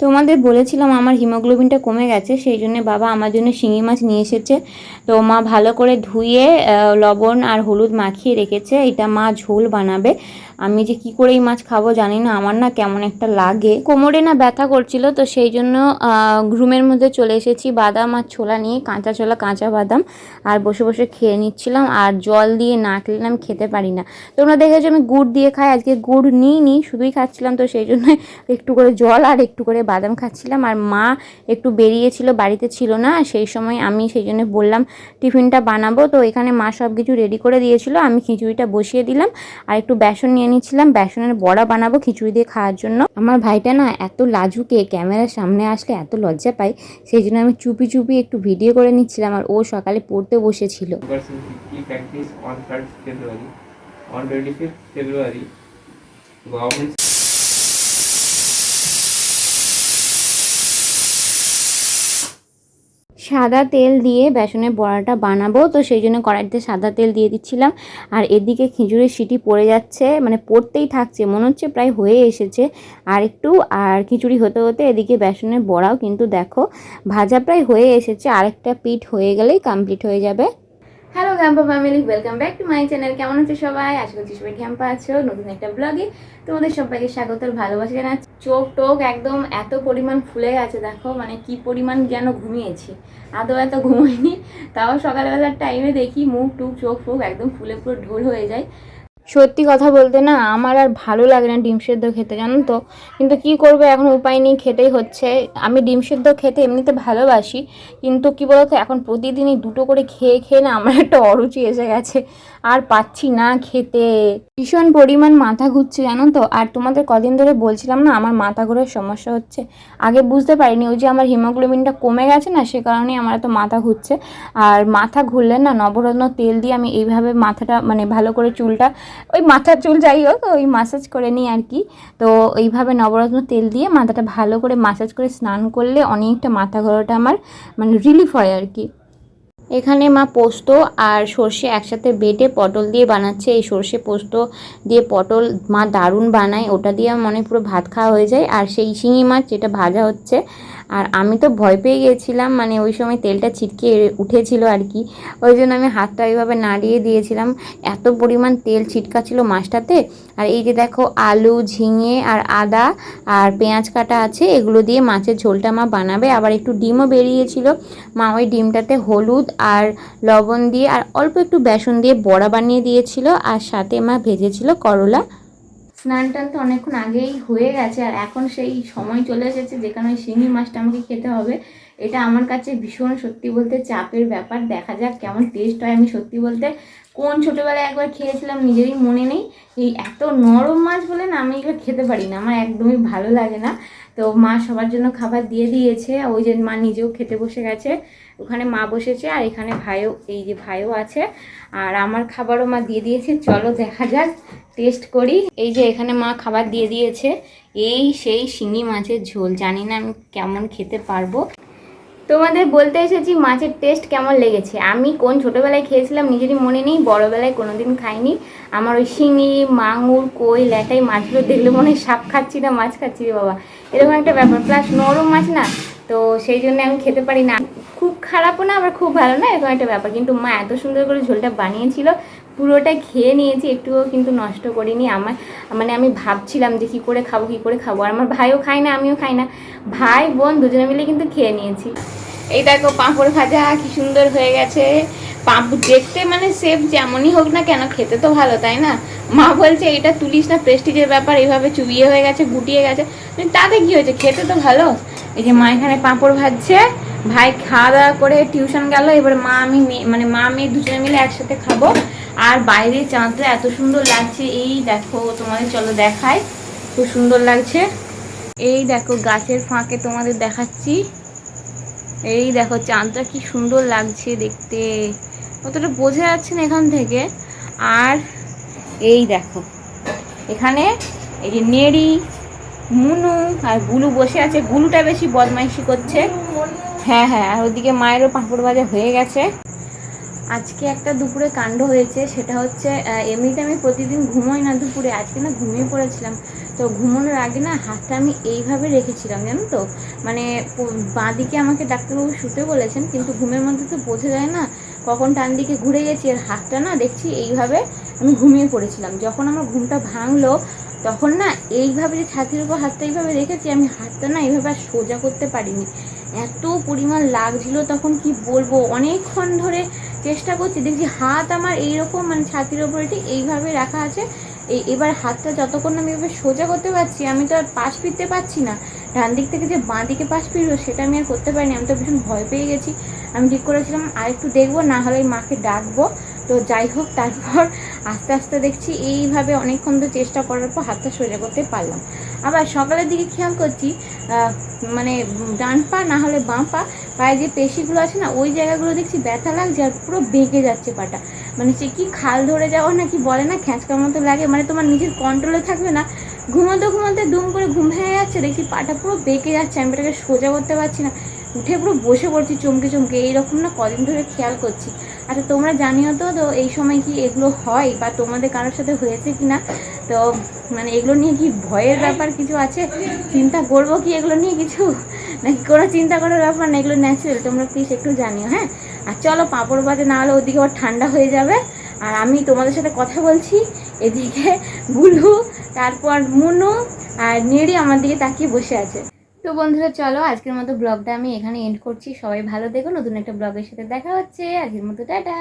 তোমাদের বলেছিলাম আমার হিমোগ্লোবিনটা কমে গেছে, সেই জন্য বাবা আমার জন্য শিঙি মাছ নিয়ে এসেছে। তো মা ভালো করে ধুয়ে লবণ আর হলুদ মাখিয়ে রেখেছে। এটা মা ঝোল বানাবে। আমি যে কি করে এই মাছ খাব জানি না, আমার না কেমন একটা লাগে। কোমরে না ব্যথা করছিল, তো সেই জন্য রুমের মধ্যে চলে এসেছি, বাদাম আর ছোলা নিয়ে, কাঁচা ছোলা, কাঁচা বাদাম, আর বসে বসে খেয়ে নিচ্ছিলাম, আর জল দিয়ে না খেলে আমি খেতে পারি না। তোমরা দেখেছ আমি গুড় দিয়ে খাই, আজকে গুড় নিই নি শুধুই খাচ্ছিলাম, তো সেই জন্য একটু করে জল আর একটু করে বাদাম খাচ্ছিলাম, আর মা একটু বেরিয়েছিল, বাড়িতে ছিল না, সেই সময় আমি সেই জন্য বললাম, টিফিনটা বানাবো। তো এখানে মা সব কিছু রেডি করে দিয়েছিল, আমি খিচুড়িটা বসিয়ে দিলাম, আর একটু বেসন নিয়ে নিচ্ছিলাম, বেসনের বড়া বানাবো, খিচুড়ি দিয়ে খাওয়ার জন্য। আমার ভাইটা না এত লাজুকে ক্যামেরার সামনে আসলে এত লজ্জা পায়, সেই জন্য আমি চুপি চুপি একটু ভিডিও করে নিচ্ছিলাম আর ও সকালে পড়তে বসেছিল। সাদা তেল দিয়ে বেসনের বড়াটা বানাবো। তো সেই জন্য কড়াইতে সাদা তেল দিয়ে দিচ্ছিলাম। আর এদিকে খিচুড়ির সিটি পড়ে যাচ্ছে মানে পড়তেই থাকছে, মনে হচ্ছে প্রায় হয়ে এসেছে। আর একটু, আর খিচুড়ি হতে হতে এদিকে বেসনের বড়াও কিন্তু দেখো, ভাজা প্রায় হয়ে এসেছে। আরেকটা পিঠ হয়ে গেলেই কমপ্লিট হয়ে যাবে। Hello ঘ্যাম্পা family welcome back to my channel কেমন আছো সবাই? আশা করছি সবাই ঘ্যাম্পা আছো। নতুন একটা ব্লগে তোমাদের সবাইকে স্বাগত ভালোবাসা জানাচ্ছি। চোখ টোক একদম এত পরিমাণ ফুলে গেছে, দেখো মানে কি পরিমাণ যেন ঘুমিয়েছি। আদৌ এত ঘুমোইনি, তাও সকালবেলার টাইমে দেখি মুখ টুক, চোখ ফুক, একদম ফুলে পুরো ঢোল হয়ে যায়। সত্যি কথা বলতে না, আমার আর ভালো লাগে না ডিম সেদ্ধ খেতে, জানো তো? কিন্তু কি করবে, এখন উপায় নেই, খেতেই হচ্ছে। আমি ডিম সেদ্ধ খেতে এমনিতে ভালোবাসি, কিন্তু কি বলতো, এখন প্রতিদিনই দুটো করে খেয়ে খেয়ে না আমার একটা অরুচি এসে গেছে। আর পাচ্ছি না খেতে। ভীষণ পরিমাণ মাথা ঘুরছে, জানো তো? আর তোমাদের কদিন ধরে বলছিলাম না, আমার মাথা ঘোরার সমস্যা হচ্ছে। আগে বুঝতে পারিনি, ওই যে আমার হিমোগ্লোবিনটা কমে গেছে না, সে কারণে আমার এত মাথা ঘুরছে। আর মাথা ঘুরলে না নবরত্ন তেল দিয়ে আমি এইভাবে মাথাটা মানে ভালো করে চুলটা, ওই মাথার চুল যাই হোক, ওই মাসাজ করে নিই আর কি। তো এইভাবে নবরত্ন তেল দিয়ে মাথাটা ভালো করে মাসাজ করে স্নান করলে অনেকটা মাথা ঘোরাটা আমার মানে রিলিফ হয় আর কি। এখানে মা পোস্ত আর সর্ষে একসাথে বেটে পটল দিয়ে বানাচ্ছে। এই সর্ষে পোস্ত দিয়ে পটল মা দারুণ বানায়। ওটা দিয়ে মনে পুরো ভাত খাওয়া হয়ে যায়। আর সেই শিঙি মাছ যেটা ভাজা হচ্ছে। আর আমি তো ভয় পেয়ে গিয়েছিলাম মানে ওই সময় তেলটা ছিটকে উঠেছিল আর কি। ওই জন্য আমি হাতটা ওইভাবে নাড়িয়ে দিয়েছিলাম। এত পরিমাণ তেল ছিটকাছিল মাছটাতে। আর এই যে দেখো, আলু, ঝিঙে আর আদা আর পেঁয়াজ কাটা আছে, এগুলো দিয়ে মাছের ঝোলটা মা বানাবে। আবার একটু ডিমও বেরিয়েছিল। মা ওই ডিমটাতে হলুদ আর লবণ দিয়ে আর অল্প একটু বেসন দিয়ে বড়া বানিয়ে দিয়েছিল আর সাথে মা ভেজেছিল করলা। স্নান টান তো অনেকক্ষণ আগেই হয়ে গেছে আর এখন সেই সময় চলে এসেছে যেখানে ওই শিঙি মাছটা আমাকে খেতে হবে। এটা আমার কাছে ভীষণ সত্যি বলতে চাপের ব্যাপার। দেখা যাক কেমন টেস্ট হয়। আমি সত্যি বলতে কোন ছোটোবেলায় একবার খেয়েছিলাম নিজেরই মনে নেই। এই এত নরম মাছ বলে না আমি এগুলো খেতে পারি না, আমার একদমই ভালো লাগে না। তো মা সবার জন্য খাবার দিয়ে দিয়েছে ওই যে মা নিজেও খেতে বসে গেছে। ওখানে মা বসেছে আর এখানে ভাইও, এই যে ভাইও আছে। আর আমার খাবারও মা দিয়ে দিয়েছে। চলো দেখা যাক, টেস্ট করি। এই যে এখানে মা খাবার দিয়ে দিয়েছে। এই সেই শিঙি মাছের ঝোল, জানি না আমি কেমন খেতে পারব। তোমাদের বলতে এসেছি মাছের টেস্ট কেমন লেগেছে? আমি কোন ছোটোবেলায় খেয়েছিলাম নিজেরই মনে নেই, বড়োবেলায় কোনো দিন খাইনি। আমার ওই শিঙি মাঙুর কই, ল্যাটাই মাছগুলো দেখলে মনে হয় সাপ খাচ্ছি না, মাছ খাচ্ছি রে বাবা। এরকম একটা ব্যাপার। প্লাস নরম মাছ না, তো সেই জন্য আমি খেতে পারি না। খুব খারাপও না, আবার খুব ভালো না, এরকম একটা ব্যাপার। কিন্তু মা এত সুন্দর করে ঝোলটা বানিয়েছিল পুরোটা খেয়ে নিয়েছি, একটুও কিন্তু নষ্ট করিনি। আমার মানে আমি ভাবছিলাম যে কী করে খাব, কী করে খাব। আর আমার ভাইও খায় না, আমিও খাই না। ভাই, বোন দুজনে মিলে কিন্তু খেয়ে নিয়েছি। এই দেখো পাঁপড় ভাজা, কি সুন্দর হয়ে গেছে। পাঁপড় দেখতে মানে সেফ যেমনই হোক না কেন, খেতে তো ভালো, তাই না? মা বলছে এটা তুলিস না প্রেস্টিজের ব্যাপার এইভাবে চুবিয়ে হয়ে গেছে, গুটিয়ে গেছে। মানে তাতে কি হয়েছে, খেতে তো ভালো? এই যে মা এখানে পাঁপড় ভাজছে। ভাই খাওয়া দাওয়া করে টিউশন গেল, এবার মা, আমি মানে মা, মেয়ে দুজনে মিলে একসাথে খাব। আর বাইরে চাঁদটা এত সুন্দর লাগছে, এই দেখো তোমাদের চলো দেখাই, খুব সুন্দর লাগছে। এই দেখো গাছের ফাঁকে তোমাদের দেখাচ্ছি। এই দেখো চাঁদটা কি সুন্দর লাগছে দেখতে, অতটা বোঝা যাচ্ছে না এখান থেকে। আর এই দেখো, এখানে এই যে নেড়ি, মুনু আর গুলু বসে আছে, গুলুটা বেশি বদমাইশি করছে। হ্যাঁ হ্যাঁ আর ওদিকে মায়েরও পাঁপড় ভাজা হয়ে গেছে। আজকে একটা দুপুরে কাণ্ড হয়েছে, সেটা হচ্ছে এমনিতে আমি প্রতিদিন ঘুমোই না দুপুরে, আজকে না ঘুমিয়ে পড়েছিলাম। তো ঘুমানোর আগে না হাতটা আমি এইভাবে রেখেছিলাম, জানো তো? মানে প- বাঁ দিকে আমাকে ডাক্তারবাবু শুতে বলেছেন, কিন্তু ঘুমের মধ্যে তো বোঝা যায় না, কখন টান দিকে ঘুরে গেছি, আর হাতটা না দেখছি এইভাবে আমি ঘুমিয়ে পড়েছিলাম। যখন আমার ঘুমটা ভাঙলো, তখন না এইভাবে যে ছাতির উপর হাতটা এইভাবে রেখেছি, আমি হাতটা না এইভাবে আর সোজা করতে পারিনি। এত পরিমাণ লাগছিল তখন, কি বলব? অনেকক্ষণ ধরে চেষ্টা করছি, দেখছি হাত আমার এইরকম মানে ছাতির ওপরে ঠিক এইভাবে রাখা আছে। এই এবার হাতটা যতক্ষণ আমি এভাবে সোজা করতে পারছি, আমি তো আর পাশ ফিরতে পারছি না। ডান দিক থেকে যে বাঁ দিকে পাশ ফিরবো সেটা আমি আর করতে পারিনি। আমি তো ভীষণ ভয় পেয়ে গেছি। আমি ঠিক করেছিলাম আর একটু দেখব, না হলে মাকে ডাকবো। তো যাই হোক, তারপর আস্তে আস্তে দেখছি এইভাবে অনেকক্ষণ তো চেষ্টা করার পর হাতটা সোজা করতে পারলাম। আবার সকালের দিকে খেয়াল করছি মানে ডান পা না হলে বাঁ পা, পায়ে যে পেশিগুলো আছে না, ওই জায়গাগুলো দেখছি ব্যথা লাগছে আর পুরো বেঁকে যাচ্ছে পাটা। মানে সে কি খাল ধরে যাওয়া না কি বলে না, খ্যাঁচকার মতো লাগে। মানে তোমার নিজের কন্ট্রোলে থাকবে না। ঘুমোতে ঘুমোতে দুম করে ঘুম ভেঙে যাচ্ছে, দেখি পাটা পুরো বেঁকে যাচ্ছে, আমি এটাকে সোজা করতে পারছি না। উঠে পুরো বসে পড়ছি চমকে চমকে, এইরকম না কদিন ধরে খেয়াল করছি। আচ্ছা তোমরা জানিও তো তো এই সময় কি এগুলো হয় বা তোমাদের কারোর সাথে হয়েছে কি না? তো মানে এগুলো নিয়ে কি ভয়ের ব্যাপার কিছু আছে? চিন্তা করব কি এগুলো নিয়ে কিছু? নাকি কোনো চিন্তা করার ব্যাপার না, এগুলো ন্যাচারাল তোমরা প্লিজ একটু জানিও হ্যাঁ? আর চলো পাঁপড় বাজে না হলে ওদিকে আবার ঠান্ডা হয়ে যাবে। আর আমি তোমাদের সাথে কথা বলছি। এদিকে বুলু, তারপর মুনু আর নেড়ি আমার দিকে তাকিয়ে বসে আছে। তো বন্ধুরা, চলো আজকের মতো ব্লগটা আমি এখানে এন্ড করছি। সবাই ভালো দেখো নতুন একটা ব্লগের সাথে দেখা হচ্ছে। আজকের মতো, টাটা!